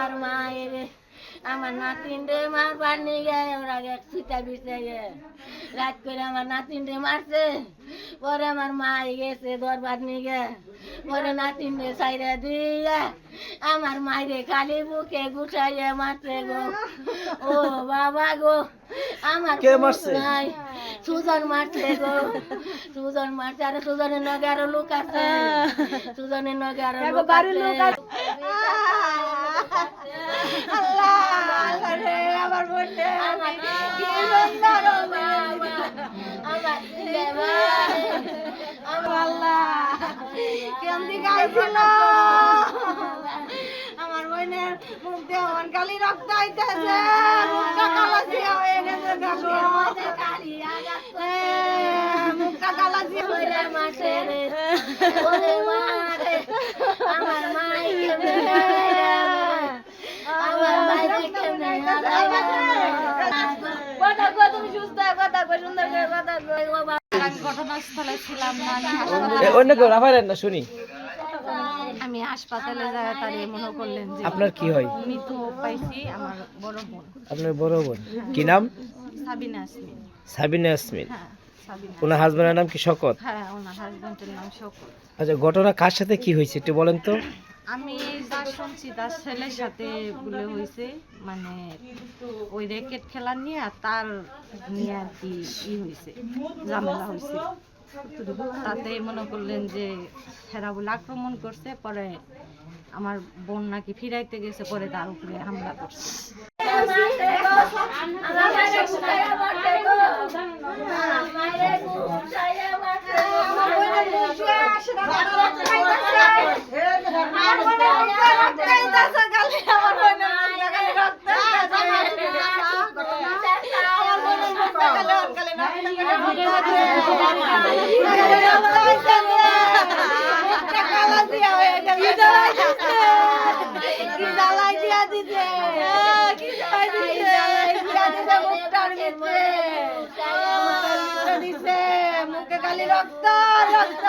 আমার মায়ের আমার নাতিন রে মারবার নিয়ে গেছে ওরা চিতা বিছে রাত করে আমার নাতিন রে মারছে পরে আমার মা গেছে দরবার নিয়ে গে। পরে নাতিনরে সাইরে দিয়ে আমার মায়েরে খালি বুকে গুছাইয়ে মারছে গো। ও বাবা গো আমার কে মারছে? নাই। সুজন মারছে গো। সুজন মারছে আর সুজনের নগে আরও লোক আছে। সুজনের নগে আরও লোক আছে লোক আছে। আল্লাহ আল্লাহ রে আমার বোনটা আমার কি সুন্দর আমার ছেলে মা। আমার আল্লাহ গাইছিল আমার বোনের মুখ দিয়ে আমার গালি রক্ত আইতেছে। মুখটা হয়ে গেছে দেখো কালি করে মুখটা হয়ে মাঠে রে, ওরে মাঠে, আমার মাই আমার মাইরে কেমনে কথা কো তুমি সুস্থ কথা কো সুন্দর কথা কো ঘটনাস্থলে ছিলাম না অন্য কেউ না শুনি। আমি হাসপাতালে যায় তারে মনে করলেন যে আপনার কি হয়? মৃত্যু পাইছি আমার বড় বোন। আপনার বড় বোন। কি নাম? সাবিনা আসমিন। সাবিনা ইয়াসমিন হ্যাঁ ওনার হাজবেন্ডের নাম কি শকত? হ্যাঁ ওনার হাজবেন্ডের নাম শকর আচ্ছা ঘটনা কার সাথে কি হয়েছে একটু বলেন তো। আমি যা শুনছি তার ছেলের সাথে বলে হয়েছে মানে ওই র্যাকেট খেলা নিয়ে আর তার নিয়ে আর কি ই হয়েছে ঝামেলা হয়েছে। তাতে মনে করলেন যে হেরা বলে আক্রমণ করছে, পরে আমার বোন নাকি ফিরাইতে গেছে, পরে তার উপরে হামলা করছে আমার মাইরে গুছাইয়া মারছে গো আমার মাইরে গুছাইয়া মারছে আমার বোনের মুখ দিয়ে আসে না, রক্ত আইতাছে। আমার বোনের মুখ দিয়ে রক্ত আইতাছে, গালি আমার বোনের মুখ দিয়ে গালি রক্ত আইতাছে। আমার বোনের মুখ দিয়ে গালি ওর গালি রক্ত করে গালি রক্ত আইতাছে। মুখটা কালা দিয়া হয়ে গেছে। কি জ্বালাই দিয়া দিছে। কি জ্বালাই দিয়া দিছে মুখটার ভিতরে। মুখটার ভিতরে দিছে। মুখে খালি রক্ত রক্ত